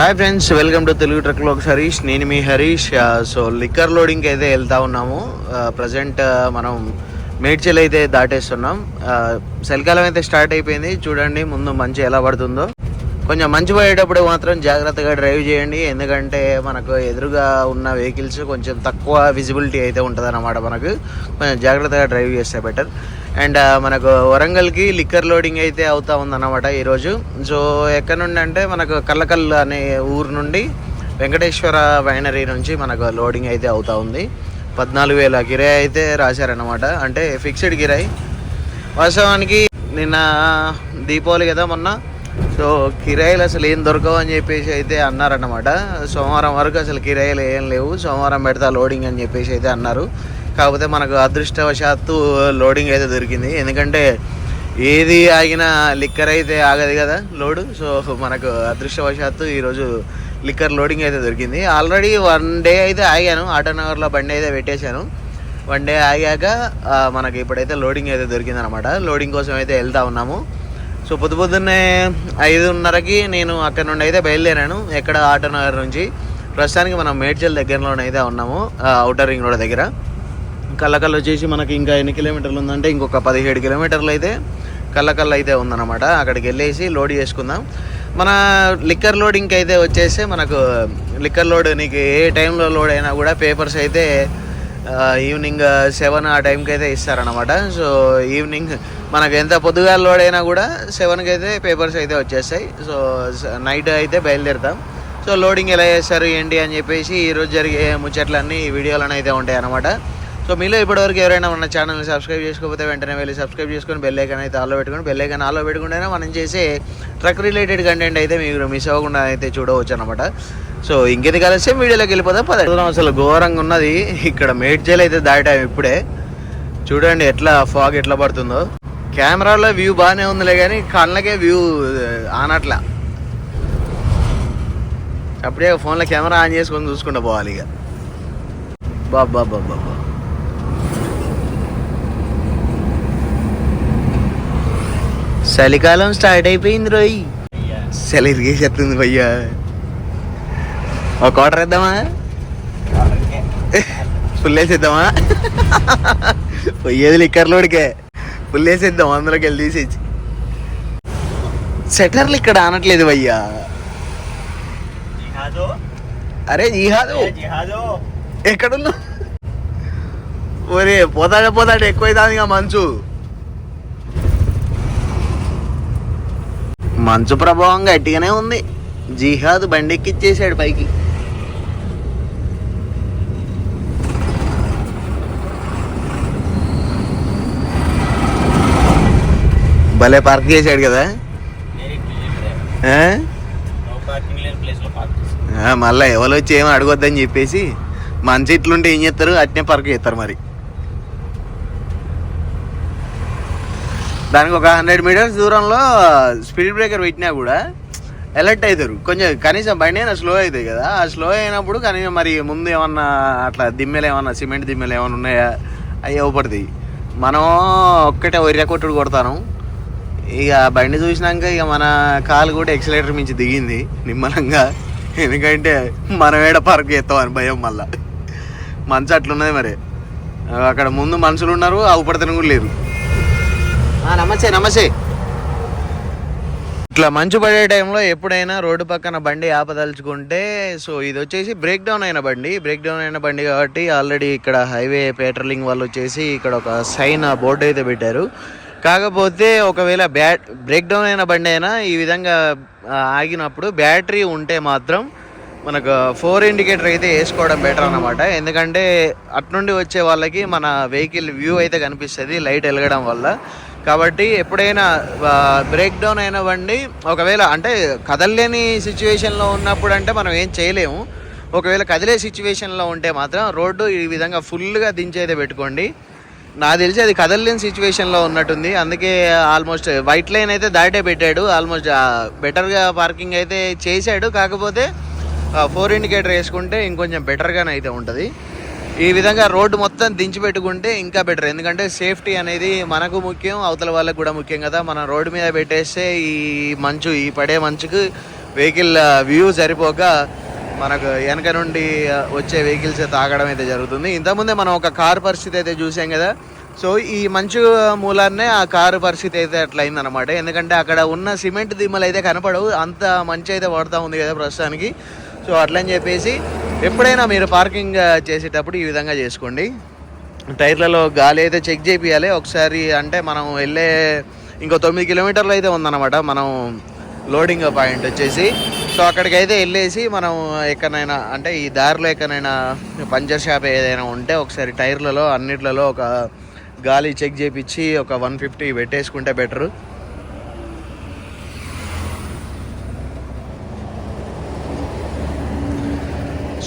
Hi friends welcome to Telugu ట్రక్లో Harish నేను మీ Harish so liquor loading అయితే వెళ్తా ఉన్నాము. Uh, ప్రజెంట్ uh, మనం మేడ్చల్ అయితే దాటేస్తున్నాం. Uh, చలికాలం అయితే స్టార్ట్ అయిపోయింది. చూడండి ముందు మంచి ఎలా పడుతుందో. కొంచెం మంచి పోయేటప్పుడు మాత్రం జాగ్రత్తగా డ్రైవ్ చేయండి. ఎందుకంటే మనకు ఎదురుగా ఉన్న వెహికల్స్ కొంచెం తక్కువ విజిబిలిటీ అయితే ఉంటుంది అన్నమాట మనకు. కొంచెం జాగ్రత్తగా డ్రైవ్ చేస్తే బెటర్ అండ్ మనకు వరంగల్కి లిక్కర్ లోడింగ్ అయితే అవుతా ఉందన్నమాట ఈరోజు. సో ఎక్కడ నుండి అంటే మనకు కల్లకల్ అనే ఊరు నుండి వెంకటేశ్వర వైనరీ నుంచి మనకు లోడింగ్ అయితే అవుతా ఉంది. పద్నాలుగు వేల కిరాయి అయితే రాశారనమాట అంటే ఫిక్స్డ్ కిరాయి వాస్తవానికి నిన్న దీపావళి కదా మొన్న. సో కిరాయిలు అసలు ఏం దొరకవు అని చెప్పేసి అయితే అన్నారన్నమాట. సోమవారం వరకు అసలు కిరాయిలు ఏం లేవు. సోమవారం పెడతా లోడింగ్ అని చెప్పేసి అయితే అన్నారు. కాకపోతే మనకు అదృష్టవశాత్తు లోడింగ్ అయితే దొరికింది. ఎందుకంటే ఏది ఆగినా లిక్కర్ అయితే ఆగదు కదా లోడు. సో మనకు అదృష్టవశాత్తు ఈరోజు లిక్కర్ లోడింగ్ అయితే దొరికింది. ఆల్రెడీ వన్ డే అయితే ఆగాను. ఆటోనగర్లో బండి అయితే పెట్టేశాను. వన్ డే ఆగాక మనకి ఇప్పుడైతే లోడింగ్ అయితే దొరికింది అనమాట లోడింగ్ కోసం అయితే వెళ్తా ఉన్నాము. సో పొద్దు పొద్దున్నే ఐదున్నరకి నేను అక్కడ నుండి అయితే బయలుదేరాను. ఎక్కడ ఆటో నగర్ నుంచి. ప్రస్తుతానికి మనం మేడ్చల్ దగ్గరలోనైతే ఉన్నాము అవుటర్ రింగ్ రోడ్ దగ్గర. కల్లకల్ వచ్చేసి మనకి ఇంకా ఎన్ని కిలోమీటర్లు ఉందంటే ఇంకొక పదిహేడు కిలోమీటర్లు అయితే కల్లకల్ అయితే ఉందన్నమాట. అక్కడికి వెళ్ళేసి లోడ్ చేసుకుందాం. మన లిక్కర్ లోడింగ్కి అయితే వచ్చేసి మనకు లిక్కర్ లోడ్ నీకు ఏ టైంలో లోడ్ అయినా కూడా పేపర్స్ అయితే ఈవినింగ్ సెవెన్ ఆ టైంకి అయితే ఇస్తారనమాట సో ఈవినింగ్ మనకు ఎంత పొద్దుగా లోడ్ అయినా కూడా సెవెన్కి అయితే పేపర్స్ అయితే వచ్చేస్తాయి. సో నైట్ అయితే బయలుదేరుతాం. సో లోడింగ్ ఎలా చేస్తారు ఏంటి అని చెప్పేసి ఈరోజు జరిగే ముచ్చట్లన్నీ వీడియోలను అయితే ఉంటాయి అనమాట సో మీలో ఇప్పటివరకు ఎవరైనా మన ఛానల్ని సబ్స్క్రైబ్ చేసుకోకపోతే వెంటనే వెళ్ళి సబ్స్క్రైబ్ చేసుకొని బెల్ ఐకాన్ అయితే ఆలో పెట్టుకొని బెల్ ఐకాన్ ఆలో పెట్టుకుంటేనే మనం చేసే ట్రక్ రిలేటెడ్ కంటెంట్ అయితే మీరు మిస్ అవ్వకుండా అయితే చూడవచ్చు అనమాట సో ఇంకేది కలిసి వీడియోలోకి వెళ్ళిపోతే పదం. అసలు ఘోరంగా ఉన్నది. ఇక్కడ మేడ్చేలు అయితే దాటాం ఇప్పుడే. చూడండి ఎట్లా ఫాగ్ ఎట్లా పడుతుందో. కెమెరాలో వ్యూ బాగానే ఉందిలే కానీ కళ్ళకే వ్యూ ఆనట్లా. అప్పుడే ఫోన్లో కెమెరా ఆన్ చేసుకొని చూసుకుంటూ పోవాలి ఇక. బాబా బాబా బాబా. చలికాలం స్టార్ట్ అయిపోయింది రోయ్. చలి ఇరిగేసేస్తుంది భయ్యా. ఒక ఆర్డర్ వేద్దామా? ఫుల్ వేసేద్దామా? పోయేది లిక్కర్ లోడికే. ఫుల్ వేసేద్దాం అందులోకి వెళ్ళి తీసేసి సెటర్లు ఇక్కడ అనట్లేదు భయ్యా. జిహాదో. అరే జీహాదు. ఎక్కడున్నా ఒరే పోతాడే పోతాడే ఎక్కువైతుంది ఇక మంచు. మంచు ప్రభావం గట్టిగానే ఉంది. జిహాద్ బండెక్కిచ్చేసాడు పైకి. భలే పార్క్ చేశాడు కదా. మళ్ళీ ఎవరు వచ్చి ఏమో అడగొద్దని చెప్పేసి మంచి ఇట్లుంటే ఏం చేస్తారు? అట్నే పార్క్ చేస్తారు మరి. దానికి ఒక హండ్రెడ్ మీటర్స్ దూరంలో స్పీడ్ బ్రేకర్ పెట్టినా కూడా అలర్ట్ అవుతారు కొంచెం కనీసం బండి అయినా స్లో అవుతాయి కదా. ఆ స్లో అయినప్పుడు కనీసం మరి ముందు ఏమన్నా అట్లా దిమ్మెలు ఏమన్నా సిమెంట్ దిమ్మెలు ఏమన్నా ఉన్నాయా? అవి ఇవ్వబడతాయి. మనం ఒక్కటే ఒర్రె కొట్టుడు కొడతాను. ఇక బండి చూసినాక ఇక మన కాలు కూడా ఎక్సలేటర్ మించి దిగింది నిమ్మలంగా. ఎందుకంటే మనం ఏడ పార్క్ చేస్తామని భయం మళ్ళా. మంచి అట్లున్నది మరి. అక్కడ ముందు మనుషులు ఉన్నారు అవుపడతను కూడా లేరు నమస్తే నమస్తే. ఇట్లా మంచు పడే టైంలో ఎప్పుడైనా రోడ్డు పక్కన బండి ఆపదలుచుకుంటే సో ఇది వచ్చేసి బ్రేక్ డౌన్ అయిన బండి. బ్రేక్ డౌన్ అయిన బండి కాబట్టి ఆల్రెడీ ఇక్కడ హైవే పెట్రోలింగ్ వాళ్ళు వచ్చేసి ఇక్కడ ఒక సైన్ బోర్డు అయితే పెట్టారు. కాకపోతే ఒకవేళ బ్యాట్ బ్రేక్ డౌన్ అయిన బండి అయినా ఈ విధంగా ఆగినప్పుడు బ్యాటరీ ఉంటే మాత్రం మనకు ఫోర్ ఇండికేటర్ అయితే వేసుకోవడం బెటర్ అన్నమాట. ఎందుకంటే అట్నుండి వచ్చే వాళ్ళకి మన వెహికల్ వ్యూ అయితే కనిపిస్తుంది లైట్ వెలగడం వల్ల. కాబట్టి ఎప్పుడైనా బ్రేక్ డౌన్ అయిన బండి ఒకవేళ అంటే కదలలేని సిచ్యువేషన్లో ఉన్నప్పుడు అంటే మనం ఏం చేయలేము. ఒకవేళ కదిలే సిచ్యువేషన్లో ఉంటే మాత్రం రోడ్డు ఈ విధంగా ఫుల్గా దించేది పెట్టుకోండి. నాకు తెలిసి అది కదలలేని సిచ్యువేషన్లో ఉన్నట్టుంది. అందుకే ఆల్మోస్ట్ వైట్ లైన్ అయితే దాటే పెట్టాడు. ఆల్మోస్ట్ బెటర్గా పార్కింగ్ అయితే చేశాడు. కాకపోతే ఫోర్ ఇండికేటర్ వేసుకుంటే ఇంకొంచెం బెటర్గానే అయితే ఉంటుంది. ఈ విధంగా రోడ్డు మొత్తం దించి పెట్టుకుంటే ఇంకా బెటర్ ఎందుకంటే సేఫ్టీ అనేది మనకు ముఖ్యం అవతల వాళ్ళకు కూడా ముఖ్యం కదా. మనం రోడ్డు మీద పెట్టేస్తే ఈ మంచు ఈ పడే మంచుకు వెహికల్ వ్యూ సరిపోక మనకు వెనక నుండి వచ్చే వెహికల్స్ తాగడం అయితే జరుగుతుంది. ఇంతకుముందే మనం ఒక కారు పరిస్థితి అయితే చూసాం కదా. సో ఈ మంచు మూలాన్నే ఆ కారు పరిస్థితి అయితే అట్లా అయిందనమాట ఎందుకంటే అక్కడ ఉన్న సిమెంట్ దిమ్మలు అయితే కనపడవు. అంత మంచి అయితే పడుతూ ఉంది కదా ప్రస్తుతానికి. సో అట్లని చెప్పేసి ఎప్పుడైనా మీరు పార్కింగ్ చేసేటప్పుడు ఈ విధంగా చేసుకోండి. టైర్లలో గాలి అయితే చెక్ చేపియాలి ఒకసారి అంటే మనం వెళ్ళే ఇంకో తొమ్మిది కిలోమీటర్లు అయితే ఉందన్నమాట మనం లోడింగ్ పాయింట్ వచ్చేసి. సో అక్కడికి అయితే వెళ్ళేసి మనం ఎక్కడైనా అంటే ఈ దారిలో ఎక్కడైనా పంచర్ షాప్ ఏదైనా ఉంటే ఒకసారి టైర్లలో అన్నిట్లలో ఒక గాలి చెక్ చేపించి ఒక వన్ ఫిఫ్టీ పెట్టేసుకుంటే బెటరు.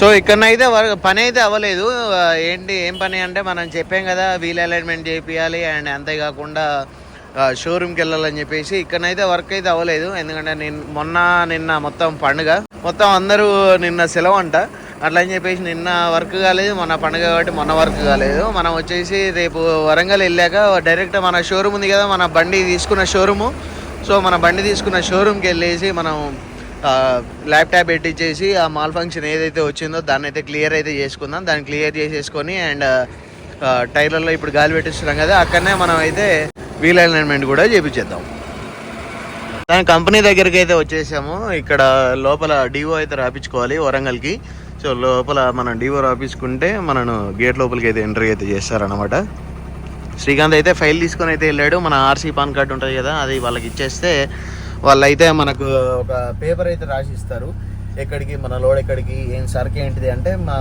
సో ఇక్కడనైతే పని అయితే అవ్వలేదు. ఏంటి ఏం పని అంటే మనం చెప్పాం కదా వీల్ అలైన్మెంట్ చేయించాలి అండ్ అంతేకాకుండా షోరూమ్కి వెళ్ళాలని చెప్పేసి ఇక్కడనైతే వర్క్ అయితే అవ్వలేదు. ఎందుకంటే నేను మొన్న నిన్న మొత్తం పండుగ. మొత్తం అందరూ నిన్న సెలవు అంట. అట్లా అని చెప్పేసి నిన్న వర్క్ కాలేదు మొన్న పండుగ కాబట్టి మొన్న వర్క్ కాలేదు. మనం వచ్చేసి రేపు వరంగల్ వెళ్ళాక డైరెక్ట్ మన షోరూమ్ ఉంది కదా మన బండి తీసుకున్న షోరూము. సో మన బండి తీసుకున్న షోరూమ్కి వెళ్ళేసి మనం ల్యాప్టాప్ పెట్టించేసి ఆ మాల్ ఫంక్షన్ ఏదైతే వచ్చిందో దాన్ని అయితే క్లియర్ అయితే చేసుకుందాం. దాన్ని క్లియర్ చేసేసుకొని అండ్ టైర్లలో ఇప్పుడు గాలి పెట్టిస్తున్నాం కదా అక్కడనే మనం అయితే వీల్ అలైన్మెంట్ కూడా చేపించేద్దాం. దాని కంపెనీ దగ్గరికి అయితే వచ్చేసాము. ఇక్కడ లోపల డివో అయితే రాపించుకోవాలి వరంగల్కి. సో లోపల మనం డివో రాపించుకుంటే మనను గేట్ లోపలికి అయితే ఎంట్రీ అయితే చేస్తారనమాట శ్రీకాంత్ అయితే ఫైల్ తీసుకొని అయితే వెళ్ళాడు. మన ఆర్సీ పాన్ కార్డు ఉంటుంది కదా అది వాళ్ళకి ఇచ్చేస్తే వాళ్ళైతే మనకు ఒక పేపర్ అయితే రాసి ఇస్తారు ఎక్కడికి మన లోడ్ ఎక్కడికి ఏం సరుకు ఏంటిది అంటే మా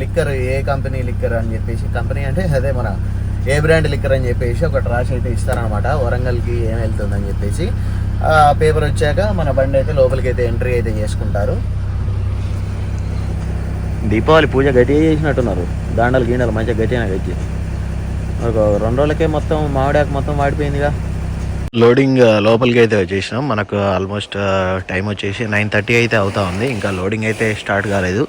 లిక్కర్ ఏ కంపెనీ లిక్కర్ అని చెప్పేసి కంపెనీ అంటే అదే మన ఏ బ్రాండ్ లిక్కర్ అని చెప్పేసి ఒకటి రాసి అయితే ఇస్తారనమాట వరంగల్కి ఏం వెళ్తుందని చెప్పేసి. ఆ పేపర్ వచ్చాక మన బండి అయితే లోపలికి అయితే ఎంట్రీ అయితే చేసుకుంటారు. దీపావళి పూజ గట్టిగా చేసినట్టున్నారు. దాండలు గీండలు మంచిగా గట్టిగా గట్టి ఒక రెండు రోజులకే మొత్తం మామిడాకు మొత్తం వాడిపోయిందిగా. లోడింగ్ లోపలికి అయితే వచ్చేసినాం. మనకు ఆల్మోస్ట్ టైం వచ్చేసి నైన్ థర్టీ అయితే అవుతా ఉంది. ఇంకా లోడింగ్ అయితే స్టార్ట్ కాలేదు.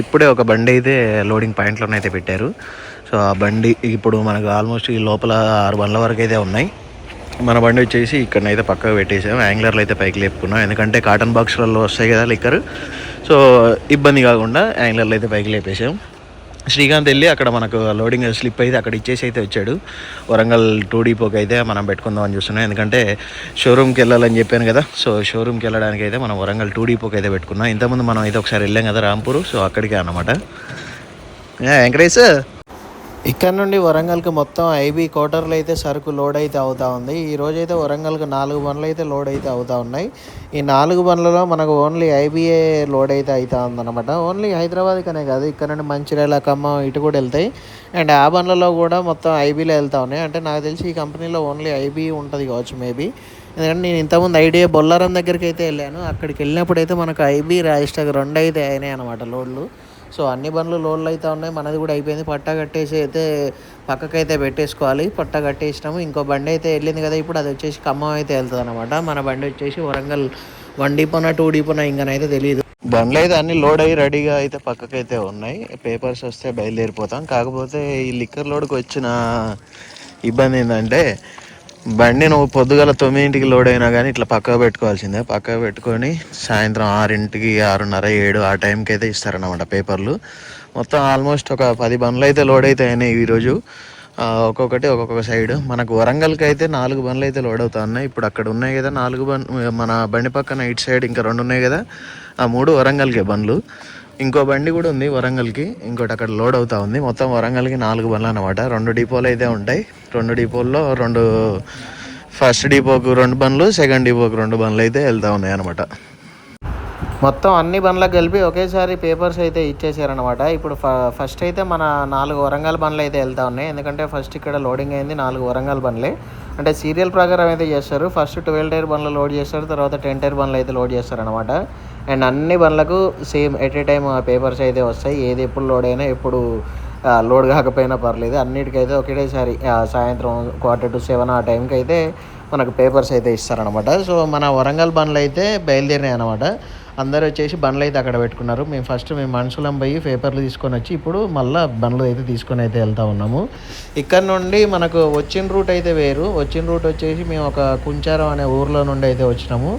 ఇప్పుడే ఒక బండి అయితే లోడింగ్ పాయింట్లోనే అయితే పెట్టారు. సో ఆ బండి ఇప్పుడు మనకు ఆల్మోస్ట్ ఈ లోపల ఆరు బండ్ల వరకు అయితే ఉన్నాయి. మన బండి వచ్చేసి ఇక్కడనైతే పక్కకు పెట్టేసాం. యాంగ్లర్లు అయితే పైకి లేపుకున్నాం. ఎందుకంటే కాటన్ బాక్స్లలో వస్తాయి కదా లిక్కర్. సో ఇబ్బంది కాకుండా యాంగ్లర్లు అయితే పైకి లేపేసాం. శ్రీకాంత్ వెళ్ళి అక్కడ మనకు లోడింగ్ స్లిప్ అయితే అక్కడ ఇచ్చేసి అయితే వచ్చాడు. వరంగల్ టూ డీపోకి అయితే మనం పెట్టుకుందాం అని చూస్తున్నాం. ఎందుకంటే షోరూమ్కి వెళ్ళాలని చెప్పాను కదా. సో షోరూమ్కి వెళ్ళడానికి అయితే మనం వరంగల్ టూ డీపోకి అయితే పెట్టుకున్నాం. ఇంతకుముందు మనం అయితే ఒకసారి వెళ్ళాం కదా రాంపూర్. సో అక్కడికే అనమాట వెంకటేష్! ఇక్కడ నుండి వరంగల్కి మొత్తం ఐబీ కోటర్లు అయితే సరుకు లోడ్ అయితే అవుతా ఉంది. ఈ అయితే వరంగల్కి నాలుగు బండ్లు అయితే లోడ్ అయితే అవుతా ఉన్నాయి. ఈ నాలుగు బండ్లలో మనకు ఓన్లీ ఐబీఏ లోడ్ అయితే అవుతా ఉందన్నమాట. ఓన్లీ హైదరాబాద్కనే కాదు ఇక్కడ నుండి మంచిర్యాల ఖమ్మం ఇటు కూడా వెళ్తాయి. అండ్ ఆ బండ్లలో కూడా మొత్తం ఐబీలో వెళ్తా ఉన్నాయి. అంటే నాకు తెలిసి ఈ కంపెనీలో ఓన్లీ ఐబీ ఉంటుంది కావచ్చు మేబీ. ఎందుకంటే నేను ఇంతకుముందు ఐడియా బొల్లారం దగ్గరికి అయితే వెళ్ళాను. అక్కడికి వెళ్ళినప్పుడు అయితే మనకు ఐబీ రాజిస్టర్ రెండు అయితే అయినాయి అనమాట లోడ్లు. సో అన్ని బండ్లు లోడ్లు అయితే ఉన్నాయి. మనది కూడా అయిపోయింది. పట్టా కట్టేసి అయితే పక్కకైతే పెట్టేసుకోవాలి. పట్టా కట్టేసినాము. ఇంకో బండి అయితే వెళ్ళింది కదా. ఇప్పుడు అది వచ్చేసి ఖమ్మం అయితే వెళ్తుంది అనమాట మన బండి వచ్చేసి వరంగల్ వన్ డీపోనా టూ డీపోనా ఇంకనైతే తెలియదు బండ్లు అయితే అన్ని లోడ్ అయ్యి రెడీగా అయితే పక్కకైతే ఉన్నాయి. పేపర్స్ వస్తే బయలుదేరిపోతాం. కాకపోతే ఈ లిక్కర్ లోడ్కి వచ్చిన ఇబ్బంది ఏంటంటే బండి నువ్వు పొద్దుగల తొమ్మిదింటికి లోడ్ అయినా కానీ ఇట్లా పక్కకు పెట్టుకోవాల్సిందే. పక్కకు పెట్టుకొని సాయంత్రం ఆరింటికి ఆరున్నర ఏడు ఆ టైంకి అయితే ఇస్తారన్నమాట పేపర్లు. మొత్తం ఆల్మోస్ట్ ఒక పది బండ్లు అయితే లోడ్ అయితే అయినాయి ఈరోజు. ఒక్కొక్కటి ఒక్కొక్క సైడ్. మనకు వరంగల్కి అయితే నాలుగు బండ్లు అయితే లోడ్ అవుతా ఉన్నాయి. ఇప్పుడు అక్కడ ఉన్నాయి కదా నాలుగు బండ్ మన బండి పక్కన ఇటు సైడ్ ఇంకా రెండు ఉన్నాయి కదా. ఆ మూడు వరంగల్కే బండ్లు. ఇంకో బండి కూడా ఉంది వరంగల్కి. ఇంకోటి అక్కడ లోడ్ అవుతా ఉంది. మొత్తం వరంగల్కి నాలుగు బండ్లు అనమాట రెండు డిపోలు అయితే ఉంటాయి. రెండు డిపోల్లో రెండు ఫస్ట్ డిపోకు రెండు బండ్లు సెకండ్ డిపోకు రెండు బండ్లు అయితే వెళ్తూ ఉన్నాయి అనమాట మొత్తం అన్ని బండ్లకు కలిపి ఒకేసారి పేపర్స్ అయితే ఇచ్చేసారనమాట ఇప్పుడు ఫ- ఫస్ట్ అయితే మన నాలుగు వరంగల్ బండ్లు అయితే వెళ్తా ఉన్నాయి. ఎందుకంటే ఫస్ట్ ఇక్కడ లోడింగ్ అయింది నాలుగు వరంగల్ బండ్లే. అంటే సీరియల్ ప్రకారం అయితే చేస్తారు. ఫస్ట్ ట్వెల్వ్ టైర్ బండ్లు లోడ్ చేస్తారు. తర్వాత టెన్ టైర్ బండ్లు అయితే లోడ్ చేస్తారనమాట అండ్ అన్ని బండ్లకు same at a time papers అయితే వస్తాయి ఏది ఎప్పుడు లోడ్ అయినా ఎప్పుడు లోడ్ కాకపోయినా పర్లేదు. అన్నిటికైతే ఒకటేసారి సాయంత్రం క్వార్టర్ టు సెవెన్ ఆ టైంకి అయితే మనకు పేపర్స్ అయితే ఇస్తారనమాట సో మన వరంగల్ బండ్లు అయితే బయలుదేరినాయి అనమాట అందరూ వచ్చేసి బండ్లు అయితే అక్కడ పెట్టుకున్నారు. మేము ఫస్ట్ మేము మనుషులం పోయి పేపర్లు తీసుకొని వచ్చి ఇప్పుడు మళ్ళీ బండ్లు అయితే తీసుకొని అయితే వెళ్తూ ఉన్నాము. ఇక్కడ నుండి మనకు వచ్చిన రూట్ అయితే వేరు. వచ్చిన రూట్ వచ్చేసి మేము ఒక కుంచారం అనే ఊర్లో నుండి అయితే వచ్చినాము.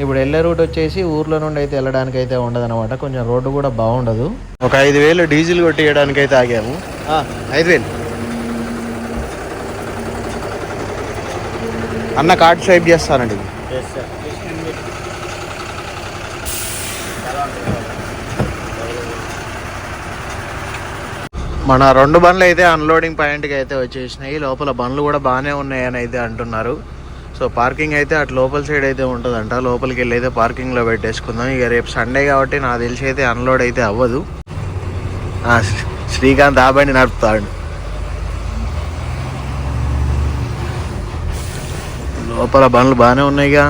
ఇప్పుడు వెళ్ళే రూట్ వచ్చేసి ఊర్లో నుండి అయితే వెళ్ళడానికి అయితే ఉండదు అనమాట కొంచెం రోడ్డు కూడా బాగుండదు. ఒక ఐదు వేలు డీజిల్ కొట్టేయడానికి అయితే ఆగాము. ఆ, ఐదు వేలు. అన్న కార్డ్ స్వైప్ చేస్తానండి. మన రెండు బండ్లు అయితే అన్లోడింగ్ పాయింట్కి అయితే వచ్చేసినాయి. లోపల బండ్లు కూడా బాగానే ఉన్నాయని అయితే అంటున్నారు. సో పార్కింగ్ అయితే అటు లోపల సైడ్ అయితే ఉంటుందంట. లోపలికి వెళ్ళి అయితే పార్కింగ్లో పెట్టేసుకుందాం. ఇక రేపు సండే కాబట్టి నాకు తెలిసి అయితే అన్లోడ్ అయితే అవ్వదు. శ్రీకాంత్ ఆ బండి నడుపుతాడు. లోపల బండ్లు బాగానే ఉన్నాయిగా.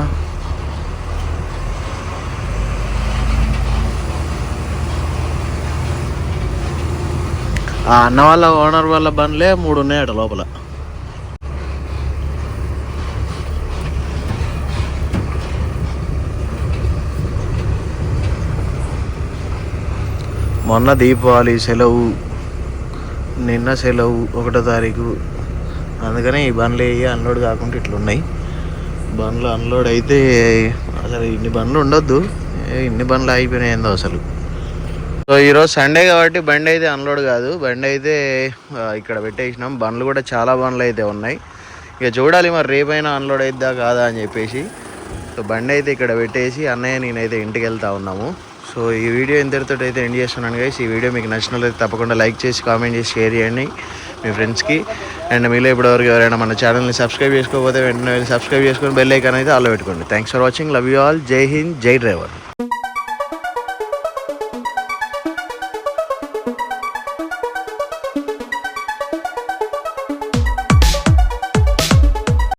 ఆ అన్న వాళ్ళ ఓనర్ వాళ్ళ బండ్లే మూడు ఉన్నాయట లోపల. మొన్న దీపావళి సెలవు నిన్న సెలవు ఒకటో తారీఖు. అందుకనే ఈ బండ్లు వేయి అన్లోడ్ కాకుండా ఇట్లున్నాయి. బండ్లు అన్లోడ్ అయితే అసలు ఇన్ని బండ్లు ఉండొద్దు. ఇన్ని బండ్లు అయిపోయినాయి ఏందో అసలు. సో ఈరోజు సండే కాబట్టి బండి అయితే అన్లోడ్ కాదు. బండి అయితే ఇక్కడ పెట్టేసినాం. బండ్లు కూడా చాలా బండ్లు అయితే ఉన్నాయి. ఇక చూడాలి మరి రేపైనా అన్లోడ్ అయిద్దా కాదా అని చెప్పేసి. సో బండి అయితే ఇక్కడ పెట్టేసి అన్నయ్య నేనైతే ఇంటికి వెళ్తా ఉన్నాము. సో ఈ వీడియో ఇంతటితో అయితే ఎండ్ చేస్తున్నాను గైస్ ఈ వీడియో మీకు నచ్చినట్లయితే తప్పకుండా లైక్ చేసి కామెంట్ చేసి షేర్ చేయండి మీ ఫ్రెండ్స్కి అండ్ మీలో ఇప్పటివరకు ఎవరైనా మన ఛానల్ని సబ్స్క్రైబ్ చేసుకోకపోతే వెంటనే సబ్స్క్రైబ్ చేసుకొని బెల్ ఐకాన్ అయితే ఆలో పెట్టుకోండి. Thanks for watching love you all Jai Hind Jai driver